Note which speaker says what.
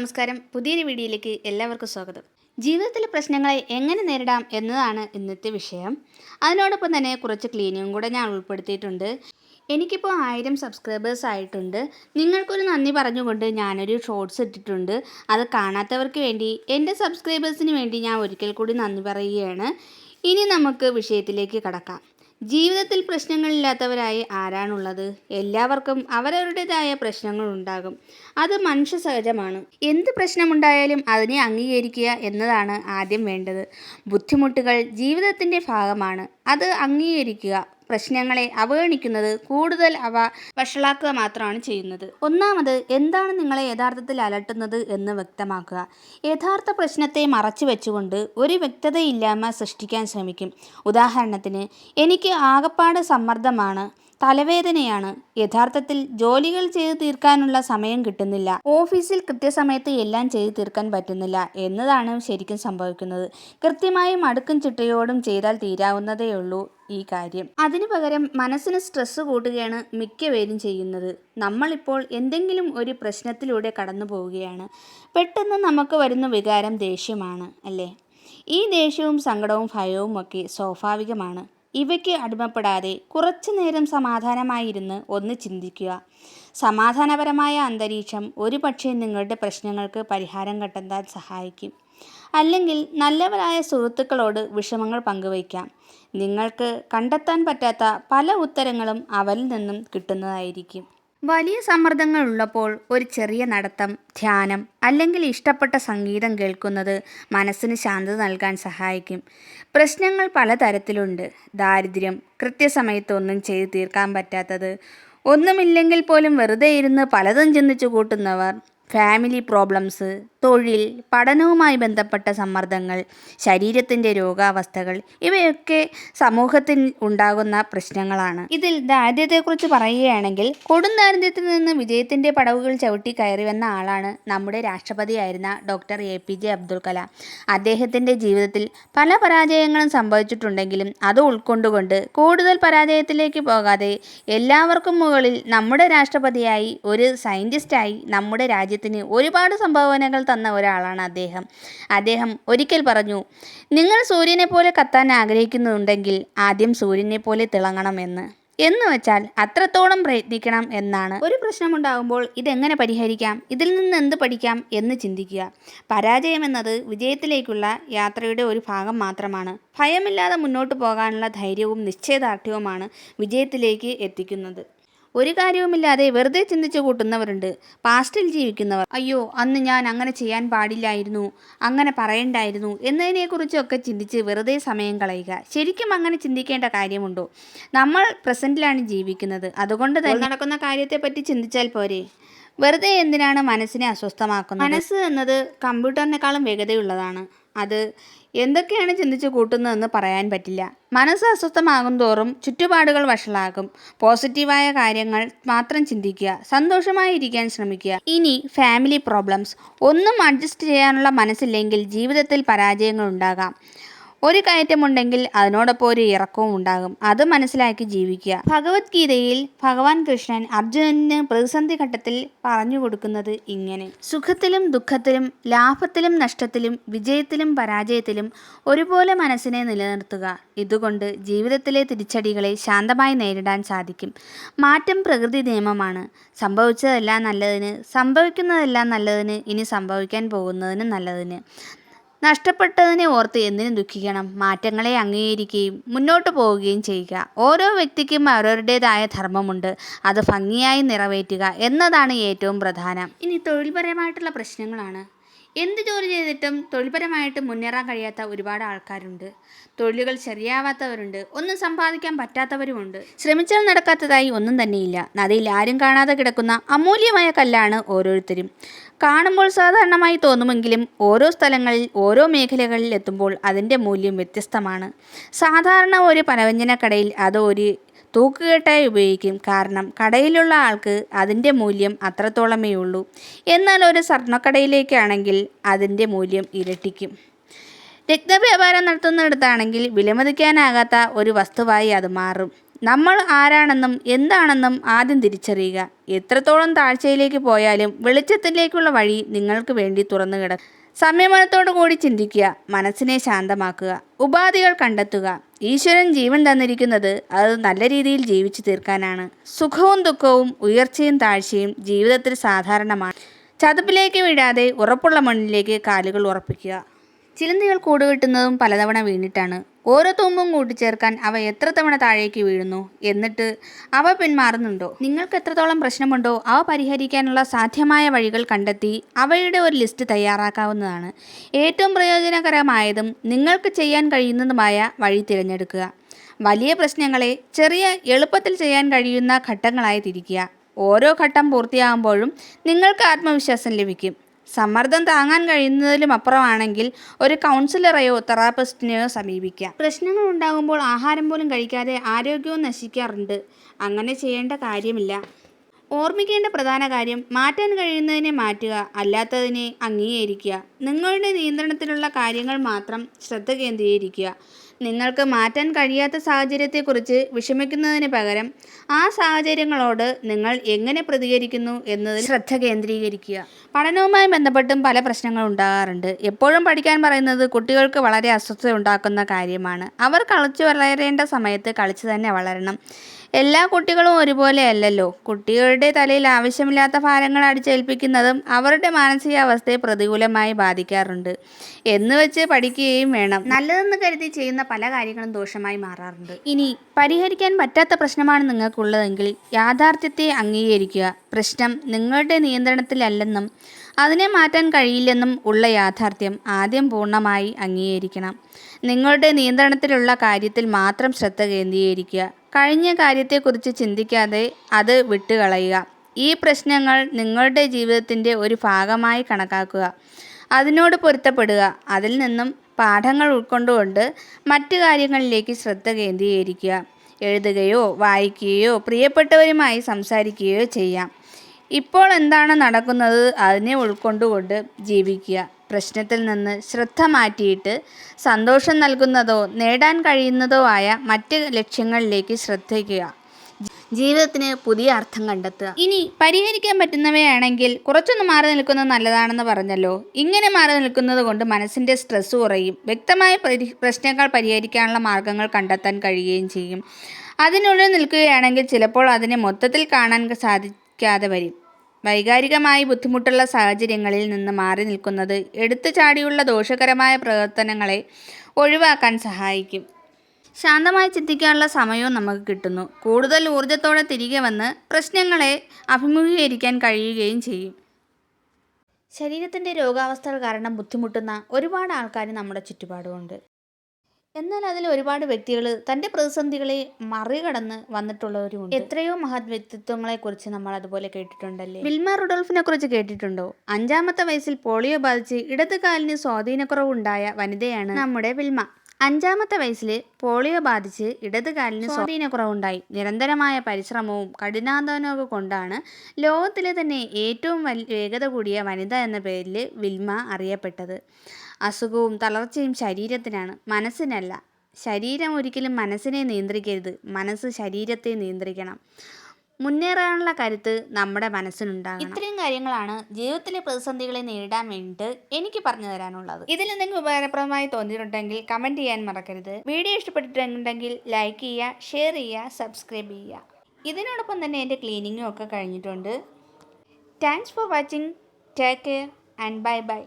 Speaker 1: നമസ്കാരം. പുതിയൊരു വീഡിയോയിലേക്ക് എല്ലാവർക്കും സ്വാഗതം. ജീവിതത്തിലെ പ്രശ്നങ്ങളെ എങ്ങനെ നേരിടാം എന്നതാണ് ഇന്നത്തെ വിഷയം. അതിനോടൊപ്പം തന്നെ കുറച്ച് ക്ലീനിങ്ങും കൂടെ ഞാൻ ഉൾപ്പെടുത്തിയിട്ടുണ്ട്. എനിക്കിപ്പോൾ ആയിരം സബ്സ്ക്രൈബേഴ്സ് ആയിട്ടുണ്ട്. നിങ്ങൾക്കൊരു നന്ദി പറഞ്ഞുകൊണ്ട് ഞാനൊരു ഷോർട്സ് ഇട്ടിട്ടുണ്ട്. അത് കാണാത്തവർക്ക് വേണ്ടി എന്റെ സബ്സ്ക്രൈബേഴ്സിന് വേണ്ടി ഞാൻ ഒരിക്കൽ കൂടി നന്ദി പറയുകയാണ്. ഇനി നമുക്ക് വിഷയത്തിലേക്ക് കടക്കാം. ജീവിതത്തിൽ പ്രശ്നങ്ങളില്ലാത്തവരായി ആരാണുള്ളത്? എല്ലാവർക്കും അവരവരുടേതായ പ്രശ്നങ്ങൾ ഉണ്ടാകും. അത് മനുഷ്യ സഹജമാണ് എന്ത് പ്രശ്നമുണ്ടായാലും അതിനെ അംഗീകരിക്കുക എന്നതാണ് ആദ്യം വേണ്ടത്. ബുദ്ധിമുട്ടുകൾ ജീവിതത്തിന്റെ ഭാഗമാണ്. അത് അംഗീകരിക്കുക. പ്രശ്നങ്ങളെ അവഗണിക്കുന്നത് കൂടുതൽ അവ വഷളാക്കുക മാത്രമാണ് ചെയ്യുന്നത്. ഒന്നാമത് എന്താണ് നിങ്ങളെ യഥാർത്ഥത്തിൽ അലട്ടുന്നത് എന്ന് വ്യക്തമാക്കുക. യഥാർത്ഥ പ്രശ്നത്തെ മറച്ചു വെച്ചുകൊണ്ട് ഒരു വ്യക്തതയില്ലായ്മ സൃഷ്ടിക്കാൻ ശ്രമിക്കും. ഉദാഹരണത്തിന് എനിക്ക് ആകപ്പാട് സമ്മർദ്ദമാണ്. തലവേദനയാണ്. യഥാർത്ഥത്തിൽ ജോലികൾ ചെയ്തു തീർക്കാനുള്ള സമയം കിട്ടുന്നില്ല. ഓഫീസിൽ കൃത്യസമയത്ത് എല്ലാം ചെയ്തു തീർക്കാൻ പറ്റുന്നില്ല എന്നതാണ് ശരിക്കും സംഭവിക്കുന്നത്. കൃത്യമായും അടുക്കും ചിട്ടയോടും ചെയ്താൽ തീരാവുന്നതേയുള്ളൂ ഈ കാര്യം. അതിനു പകരം മനസ്സിന് സ്ട്രെസ് കൂട്ടുകയാണ് മിക്കപേരും ചെയ്യുന്നത്. നമ്മളിപ്പോൾ എന്തെങ്കിലും ഒരു പ്രശ്നത്തിലൂടെ കടന്നു പോവുകയാണ്. പെട്ടെന്ന് നമുക്ക് വരുന്ന വികാരം ദേഷ്യമാണ് അല്ലേ? ഈ ദേഷ്യവും സങ്കടവും ഭയവും ഒക്കെ സ്വാഭാവികമാണ്. ഇവയ്ക്ക് അടിമപ്പെടാതെ കുറച്ചു നേരം സമാധാനമായിരുന്ന് ഒന്ന് ചിന്തിക്കുക. സമാധാനപരമായ അന്തരീക്ഷം ഒരു പക്ഷേ നിങ്ങളുടെ പ്രശ്നങ്ങൾക്ക് പരിഹാരം കണ്ടെത്താൻ സഹായിക്കും. അല്ലെങ്കിൽ നല്ലവരായ സുഹൃത്തുക്കളോട് വിഷമങ്ങൾ പങ്കുവയ്ക്കാം. നിങ്ങൾക്ക് കണ്ടെത്താൻ പറ്റാത്ത പല ഉത്തരങ്ങളും അവരിൽ നിന്നും കിട്ടുന്നതായിരിക്കും. വലിയ സമ്മർദ്ദങ്ങൾ ഉള്ളപ്പോൾ ഒരു ചെറിയ നടത്തം ധ്യാനം അല്ലെങ്കിൽ ഇഷ്ടപ്പെട്ട സംഗീതം കേൾക്കുന്നത് മനസ്സിന് ശാന്തത നൽകാൻ സഹായിക്കും. പ്രശ്നങ്ങൾ പലതരത്തിലുണ്ട്. ദാരിദ്ര്യം കൃത്യസമയത്ത് ഒന്നും ചെയ്തു തീർക്കാൻ പറ്റാത്തത് ഒന്നുമില്ലെങ്കിൽ പോലും വെറുതെ ഇരുന്ന് പലതും ചിന്തിച്ചു കൂട്ടുന്നവർ ഫാമിലി പ്രോബ്ലംസ് തൊഴിൽ പഠനവുമായി ബന്ധപ്പെട്ട സമ്മർദ്ദങ്ങൾ ശരീരത്തിന്റെ രോഗാവസ്ഥകൾ ഇവയൊക്കെ സമൂഹത്തിൽ ഉണ്ടാകുന്ന പ്രശ്നങ്ങളാണ്. ഇതിൽ ദാരിദ്ര്യത്തെക്കുറിച്ച് പറയുകയാണെങ്കിൽ കൊടും ദാരിദ്ര്യത്തിൽ നിന്ന് വിജയത്തിന്റെ പടവുകൾ ചവിട്ടി കയറി വന്ന ആളാണ് നമ്മുടെ രാഷ്ട്രപതിയായിരുന്ന doctor A P J Abdul Kalam. അദ്ദേഹത്തിന്റെ ജീവിതത്തിൽ പല പരാജയങ്ങളും സംഭവിച്ചിട്ടുണ്ടെങ്കിലും അത് ഉൾക്കൊണ്ടുകൊണ്ട് കൂടുതൽ പരാജയത്തിലേക്ക് പോകാതെ എല്ലാവർക്കും മുകളിൽ നമ്മുടെ രാഷ്ട്രപതിയായി ഒരു സയന്റിസ്റ്റായി നമ്മുടെ രാജ്യത്തിന് ഒരുപാട് സംഭാവനകൾ തന്ന ഒരാളാണ് അദ്ദേഹം. അദ്ദേഹം ഒരിക്കൽ പറഞ്ഞു നിങ്ങൾ സൂര്യനെ പോലെ കത്താൻ ആഗ്രഹിക്കുന്നുണ്ടെങ്കിൽ ആദ്യം സൂര്യനെ പോലെ തിളങ്ങണമെന്ന്. എന്ന് വെച്ചാൽ അത്രത്തോളം പ്രയത്നിക്കണം എന്നാണ്. ഒരു പ്രശ്നമുണ്ടാകുമ്പോൾ ഇതെങ്ങനെ പരിഹരിക്കാം? ഇതിൽ നിന്ന് എന്ത് പഠിക്കാം? എന്ന് ചിന്തിക്കുക. പരാജയം എന്നത് വിജയത്തിലേക്കുള്ള യാത്രയുടെ ഒരു ഭാഗം മാത്രമാണ്. ഭയമില്ലാതെ മുന്നോട്ട് പോകാനുള്ള ധൈര്യവും നിശ്ചയദാർഢ്യവുമാണ് വിജയത്തിലേക്ക് എത്തിക്കുന്നത്. ഒരു കാര്യവുമില്ലാതെ വെറുതെ ചിന്തിച്ചു കൂട്ടുന്നവരുണ്ട്. പാസ്റ്റിൽ ജീവിക്കുന്നവർ. അയ്യോ അന്ന് ഞാൻ അങ്ങനെ ചെയ്യാൻ പാടില്ലായിരുന്നു. അങ്ങനെ പറയണ്ടായിരുന്നു എന്നതിനെക്കുറിച്ചൊക്കെ ചിന്തിച്ച് വെറുതെ സമയം കളയുക. ശരിക്കും അങ്ങനെ ചിന്തിക്കേണ്ട കാര്യമുണ്ടോ? നമ്മൾ പ്രസന്റിലാണ് ജീവിക്കുന്നത്. അതുകൊണ്ട് തന്നെ നടക്കുന്ന കാര്യത്തെപ്പറ്റി ചിന്തിച്ചാൽ പോരെ? വെറുതെ എന്തിനാണ് മനസ്സിനെ അസ്വസ്ഥമാക്കുന്നത്? മനസ്സ് എന്നത് കമ്പ്യൂട്ടറിനേക്കാളും വേഗതയുള്ളതാണ്. അത് എന്തൊക്കെയാണ് ചിന്തിച്ച് കൂട്ടുന്നതെന്ന് പറയാൻ പറ്റില്ല. മനസ്സ് അസ്വസ്ഥമാകും തോറും ചുറ്റുപാടുകൾ വഷളാകും പോസിറ്റീവായ കാര്യങ്ങൾ മാത്രം ചിന്തിക്കുക സന്തോഷമായി ഇരിക്കാൻ ശ്രമിക്കുക. ഇനി ഫാമിലി പ്രോബ്ലംസ് ഒന്നും അഡ്ജസ്റ്റ് ചെയ്യാനുള്ള മനസ്സില്ലെങ്കിൽ ജീവിതത്തിൽ പരാജയങ്ങൾ ഉണ്ടാകാം. ഒരു കയറ്റമുണ്ടെങ്കിൽ അതിനോടൊപ്പം ഒരു ഇറക്കവും ഉണ്ടാകും. അത് മനസ്സിലാക്കി ജീവിക്കുക. ഭഗവത്ഗീതയിൽ ഭഗവാൻ കൃഷ്ണൻ അർജുനന് പ്രതിസന്ധി ഘട്ടത്തിൽ പറഞ്ഞു കൊടുക്കുന്നത് ഇങ്ങനെ. സുഖത്തിലും ദുഃഖത്തിലും ലാഭത്തിലും നഷ്ടത്തിലും വിജയത്തിലും പരാജയത്തിലും ഒരുപോലെ മനസ്സിനെ നിലനിർത്തുക. ഇതുകൊണ്ട് ജീവിതത്തിലെ തിരിച്ചടികളെ ശാന്തമായി നേരിടാൻ സാധിക്കും. മാറ്റം പ്രകൃതി നിയമമാണ്. സംഭവിച്ചതെല്ലാം നല്ലതിന് സംഭവിക്കുന്നതെല്ലാം നല്ലതിന് ഇനി സംഭവിക്കാൻ പോകുന്നതിന് നല്ലതിന്. നഷ്ടപ്പെട്ടതിനെ ഓർത്ത് എന്തിനു ദുഃഖിക്കണം. മാറ്റങ്ങളെ അംഗീകരിക്കുകയും മുന്നോട്ട് പോവുകയും ചെയ്യുക. ഓരോ വ്യക്തിക്കും അവരവരുടേതായ ധർമ്മമുണ്ട്. അത് ഭംഗിയായി നിറവേറ്റുക എന്നതാണ് ഏറ്റവും പ്രധാനം. ഇനി തൊഴിൽപരമായിട്ടുള്ള പ്രശ്നങ്ങളാണ്. എന്ത് ജോലി ചെയ്തിട്ടും തൊഴിൽപരമായിട്ട് മുന്നേറാൻ കഴിയാത്ത ഒരുപാട് ആൾക്കാരുണ്ട്. തൊഴിലുകൾ ശരിയാവാത്തവരുണ്ട്. ഒന്നും സമ്പാദിക്കാൻ പറ്റാത്തവരുമുണ്ട്. ശ്രമിച്ചാൽ നടക്കാത്തതായി ഒന്നും തന്നെയില്ല. നദിയിൽ ആരും കാണാതെ കിടക്കുന്ന അമൂല്യമായ കല്ലാണ് ഓരോരുത്തരും. കാണുമ്പോൾ സാധാരണമായി തോന്നുമെങ്കിലും ഓരോ സ്ഥലങ്ങളിൽ ഓരോ മേഖലകളിൽ എത്തുമ്പോൾ അതിന്റെ മൂല്യം വ്യത്യസ്തമാണ്. സാധാരണ ഒരു പലവ്യഞ്ജനക്കടയിൽ അത് ഒരു തൂക്കുകെട്ടായി ഉപയോഗിക്കും. കാരണം കടയിലുള്ള ആൾക്ക് അതിന്റെ മൂല്യം അത്രത്തോളമേ ഉള്ളൂ. എന്നാൽ ഒരു സ്വർണക്കടയിലേക്കാണെങ്കിൽ അതിന്റെ മൂല്യം ഇരട്ടിക്കും. രക്തവ്യാപാരം നടത്തുന്നിടത്താണെങ്കിൽ വിലമതിക്കാനാകാത്ത ഒരു വസ്തുവായി അത് മാറും. നമ്മൾ ആരാണെന്നും എന്താണെന്നും ആദ്യം തിരിച്ചറിയുക. എത്രത്തോളം താഴ്ചയിലേക്ക് പോയാലും വെളിച്ചത്തിലേക്കുള്ള വഴി നിങ്ങൾക്ക് വേണ്ടി തുറന്നു കിടക്കും സംയമനത്തോടു കൂടി ചിന്തിക്കുക മനസ്സിനെ ശാന്തമാക്കുക ഉപാധികൾ കണ്ടെത്തുക. ഈശ്വരൻ ജീവൻ തന്നിരിക്കുന്നത് അത് നല്ല രീതിയിൽ ജീവിച്ചു തീർക്കാനാണ്. സുഖവും ദുഃഖവും ഉയർച്ചയും താഴ്ചയും ജീവിതത്തിൽ സാധാരണമാണ്. ചതുപ്പിലേക്ക് വിടാതെ ഉറപ്പുള്ള മണ്ണിലേക്ക് കാലുകൾ ഉറപ്പിക്കുക. ചിലന്തികൾ കൂടുകിട്ടുന്നതും പലതവണ വീണിട്ടാണ്. ഓരോ തുമ്പും കൂട്ടിച്ചേർക്കാൻ അവ എത്ര തവണ താഴേക്ക് വീഴുന്നു എന്നിട്ട് അവ പിന്മാറുന്നുണ്ടോ? നിങ്ങൾക്ക് എത്രത്തോളം പ്രശ്നമുണ്ടോ അവ പരിഹരിക്കാനുള്ള സാധ്യമായ വഴികൾ കണ്ടെത്തി അവയുടെ ഒരു ലിസ്റ്റ് തയ്യാറാക്കാവുന്നതാണ്. ഏറ്റവും പ്രയോജനകരമായതും നിങ്ങൾക്ക് ചെയ്യാൻ കഴിയുന്നതുമായ വഴി തിരഞ്ഞെടുക്കുക. വലിയ പ്രശ്നങ്ങളെ ചെറിയ എളുപ്പത്തിൽ ചെയ്യാൻ കഴിയുന്ന ഘട്ടങ്ങളായി തിരിക്കുക. ഓരോ ഘട്ടം പൂർത്തിയാകുമ്പോഴും നിങ്ങൾക്ക് ആത്മവിശ്വാസം ലഭിക്കും. സമ്മർദ്ദം താങ്ങാൻ കഴിയുന്നതിലും അപ്പുറമാണെങ്കിൽ ഒരു കൗൺസിലറെയോ തെറാപ്പിസ്റ്റിനെയോ സമീപിക്കാം. പ്രശ്നങ്ങൾ ഉണ്ടാകുമ്പോൾ ആഹാരം പോലും കഴിക്കാതെ ആരോഗ്യവും നശിക്കാറുണ്ട്. അങ്ങനെ ചെയ്യേണ്ട കാര്യമില്ല. ഓർമ്മിക്കേണ്ട പ്രധാന കാര്യം മാറ്റാൻ കഴിയുന്നതിനെ മാറ്റുക അല്ലാത്തതിനെ അംഗീകരിക്കുക. നിങ്ങളുടെ നിയന്ത്രണത്തിലുള്ള കാര്യങ്ങൾ മാത്രം ശ്രദ്ധ കേന്ദ്രീകരിക്കുക. നിങ്ങൾക്ക് മാറ്റാൻ കഴിയാത്ത സാഹചര്യത്തെക്കുറിച്ച് വിഷമിക്കുന്നതിന് പകരം ആ സാഹചര്യങ്ങളോട് നിങ്ങൾ എങ്ങനെ പ്രതികരിക്കുന്നു എന്നതിൽ ശ്രദ്ധ കേന്ദ്രീകരിക്കുക. പഠനവുമായി ബന്ധപ്പെട്ടും പല പ്രശ്നങ്ങൾ ഉണ്ടാകാറുണ്ട്. എപ്പോഴും പഠിക്കാൻ പറയുന്നത് കുട്ടികൾക്ക് വളരെ അസ്വസ്ഥത ഉണ്ടാക്കുന്ന കാര്യമാണ്. അവർ കളിച്ചു വളരേണ്ട സമയത്ത് കളിച്ചു തന്നെ വളരണം. എല്ലാ കുട്ടികളും ഒരുപോലെ അല്ലല്ലോ. കുട്ടികളുടെ തലയിൽ ആവശ്യമില്ലാത്ത ഭാരങ്ങൾ അടിച്ചേൽപ്പിക്കുന്നതും അവരുടെ മാനസികാവസ്ഥയെ പ്രതികൂലമായി ബാധിക്കാറുണ്ട്. എന്ന് വെച്ച് പഠിക്കുകയും വേണം. നല്ലതെന്ന് കരുതി ചെയ്യുന്ന പല കാര്യങ്ങളും ദോഷമായി മാറാറുണ്ട്. ഇനി പരിഹരിക്കാൻ പറ്റാത്ത പ്രശ്നമാണ് നിങ്ങൾക്കുള്ളതെങ്കിൽ യാഥാർത്ഥ്യത്തെ അംഗീകരിക്കുക. പ്രശ്നം നിങ്ങളുടെ നിയന്ത്രണത്തിലല്ലെന്നും അതിനെ മാറ്റാൻ കഴിയില്ലെന്നും ഉള്ള യാഥാർത്ഥ്യം ആദ്യം പൂർണമായി അംഗീകരിക്കണം. നിങ്ങളുടെ നിയന്ത്രണത്തിലുള്ള കാര്യത്തിൽ മാത്രം ശ്രദ്ധ കേന്ദ്രീകരിക്കുക. കഴിഞ്ഞ കാര്യത്തെക്കുറിച്ച് ചിന്തിക്കാതെ അത് വിട്ടുകളയുക. ഈ പ്രശ്നങ്ങൾ നിങ്ങളുടെ ജീവിതത്തിന്റെ ഒരു ഭാഗമായി കണക്കാക്കുക. അതിനോട് പൊരുത്തപ്പെടുക. അതിൽ നിന്നും പാഠങ്ങൾ ഉൾക്കൊണ്ടുകൊണ്ട് മറ്റു കാര്യങ്ങളിലേക്ക് ശ്രദ്ധ കേന്ദ്രീകരിക്കുക. എഴുതുകയോ വായിക്കുകയോ പ്രിയപ്പെട്ടവരുമായി സംസാരിക്കുകയോ ചെയ്യാം. ഇപ്പോൾ എന്താണ് നടക്കുന്നത്? അതിനെ ഉൾക്കൊണ്ടുകൊണ്ട് ജീവിക്കുക. പ്രശ്നത്തിൽ നിന്ന് ശ്രദ്ധ മാറ്റിയിട്ട് സന്തോഷം നൽകുന്നതോ നേടാൻ കഴിയുന്നതോ ആയ മറ്റ് ലക്ഷ്യങ്ങളിലേക്ക് ശ്രദ്ധിക്കുക. ജീവിതത്തിന് പുതിയ അർത്ഥം കണ്ടെത്തുക. ഇനി പരിഹരിക്കാൻ പറ്റുന്നവയാണെങ്കിൽ കുറച്ചൊന്ന് മാറി നിൽക്കുന്നത് നല്ലതാണെന്ന് പറഞ്ഞല്ലോ. ഇങ്ങനെ മാറി നിൽക്കുന്നത് കൊണ്ട് മനസ്സിന്റെ സ്ട്രെസ് കുറയും. വ്യക്തമായ പരി- പ്രശ്നങ്ങൾ പരിഹരിക്കാനുള്ള മാർഗങ്ങൾ കണ്ടെത്താൻ കഴിയുകയും ചെയ്യും. അതിനുള്ളിൽ നിൽക്കുകയാണെങ്കിൽ ചിലപ്പോൾ അതിനെ മൊത്തത്തിൽ കാണാൻ സാധിക്കാതെ വരും. വൈകാരികമായി ബുദ്ധിമുട്ടുള്ള സാഹചര്യങ്ങളിൽ നിന്ന് മാറി നിൽക്കുന്നത് എടുത്തു ചാടിയുള്ള ദോഷകരമായ പ്രവർത്തനങ്ങളെ ഒഴിവാക്കാൻ സഹായിക്കും. ശാന്തമായി ചിന്തിക്കാനുള്ള സമയവും നമുക്ക് കിട്ടുന്നു. കൂടുതൽ ഊർജത്തോടെ തിരികെ വന്ന് പ്രശ്നങ്ങളെ അഭിമുഖീകരിക്കാൻ കഴിയുകയും ചെയ്യും. ശരീരത്തിന്റെ രോഗാവസ്ഥകൾ കാരണം ബുദ്ധിമുട്ടുന്ന ഒരുപാട് ആൾക്കാർ നമ്മുടെ ചുറ്റുപാടുമുണ്ട്. എന്നാൽ അതിൽ ഒരുപാട് വ്യക്തികൾ തന്റെ പ്രതിസന്ധികളെ മറികടന്ന് വന്നിട്ടുള്ളവരുമുണ്ട്. എത്രയോ മഹത് വ്യക്തിത്വങ്ങളെ കുറിച്ച് നമ്മൾ അതുപോലെ കേട്ടിട്ടുണ്ടല്ലേ? വിൽമ റുഡോൾഫിനെ കുറിച്ച് കേട്ടിട്ടുണ്ടോ? അഞ്ചാമത്തെ വയസ്സിൽ പോളിയോ ബാധിച്ച് ഇടത് കാലിന് സ്വാധീനക്കുറവുണ്ടായ വനിതയാണ് നമ്മുടെ വിൽമ. അഞ്ചാമത്തെ വയസ്സിൽ പോളിയോ ബാധിച്ച് ഇടത് കാലിന് സ്വാധീനക്കുറവുണ്ടായി. നിരന്തരമായ പരിശ്രമവും കഠിനാധ്വാനവും കൊണ്ടാണ് ലോകത്തിലെ തന്നെ ഏറ്റവും വേഗത കൂടിയ വനിത എന്ന പേരിൽ വിൽമ അറിയപ്പെട്ടത്. അസുഖവും തളർച്ചയും ശരീരത്തിനാണ്. മനസ്സിനല്ല. ശരീരം ഒരിക്കലും മനസ്സിനെ നിയന്ത്രിക്കരുത്. മനസ്സ് ശരീരത്തെ നിയന്ത്രിക്കണം. മുന്നേറാനുള്ള കരുത്ത് നമ്മുടെ മനസ്സിലുണ്ടാകും ഇത്രയും കാര്യങ്ങളാണ് ജീവിതത്തിലെ പ്രതിസന്ധികളെ നേരിടാൻ വേണ്ടിയിട്ട് എനിക്ക് പറഞ്ഞു തരാനുള്ളത്. ഇതിൽ എന്തെങ്കിലും ഉപകാരപ്രദമായി തോന്നിയിട്ടുണ്ടെങ്കിൽ കമന്റ് ചെയ്യാൻ മറക്കരുത്. വീഡിയോ ഇഷ്ടപ്പെട്ടിട്ടുണ്ടെങ്കിൽ ലൈക്ക് ചെയ്യുക ഷെയർ ചെയ്യുക സബ്സ്ക്രൈബ് ചെയ്യുക. ഇതിനോടൊപ്പം തന്നെ എന്റെ ക്ലീനിങ്ങും ഒക്കെ കഴിഞ്ഞിട്ടുണ്ട്. Thanks for watching take care and bye bye